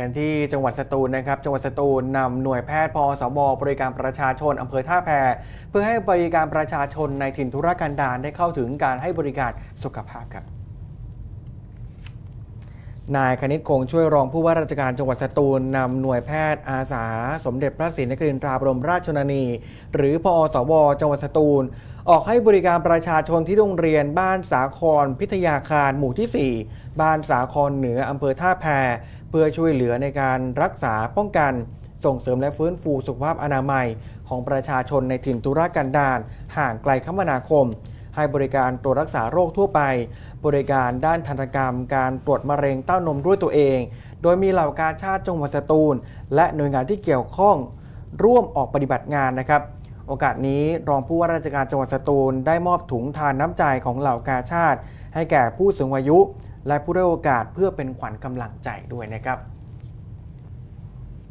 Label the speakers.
Speaker 1: กันที่จังหวัดสตูลนะครับ จังหวัดสตูลนำหน่วยแพทย์พอสบบริการประชาชนอำเภอท่าแพ เพื่อให้บริการประชาชนในถิ่นธุรกันดารได้เข้าถึงการให้บริการสุขภาพครับ นายคณิตคงช่วยรองผู้ว่าราชการจังหวัดสตูลนำหน่วยแพทย์อาสา สมเด็จพระศรีนครินทราบรมราชชนนี หรือพอสวจังหวัดสตูล ออกให้บริการประชาชนที่โรงเรียนบ้านสาคร พิทยาคารหมู่ที่ 4 บ้านสาครเหนืออำเภอท่าแพ เพื่อช่วยเหลือในการรักษาป้องกัน ส่งเสริมและฟื้นฟูสุขภาพอนามัย ของประชาชนในถิ่นทุรกันดารห่างไกลคมนาคม ให้บริการตรวจรักษาโรคทั่วไป บริการด้านทันตกรรม การตรวจมะเร็งเต้านมด้วยตัวเอง โดยมีเหล่ากาชาติจังหวัดสตูล และหน่วยงานที่เกี่ยวข้องร่วมออกปฏิบัติงานนะครับโอกาสนี้รองผู้ว่าราชการจังหวัดสตูล ได้มอบถุงทานน้ำใจของเหล่ากาชาติ ให้แก่ผู้สูงอายุ และผู้ได้อยโอกาสเพื่อเป็นขวัญกำลังใจด้วยนะครับ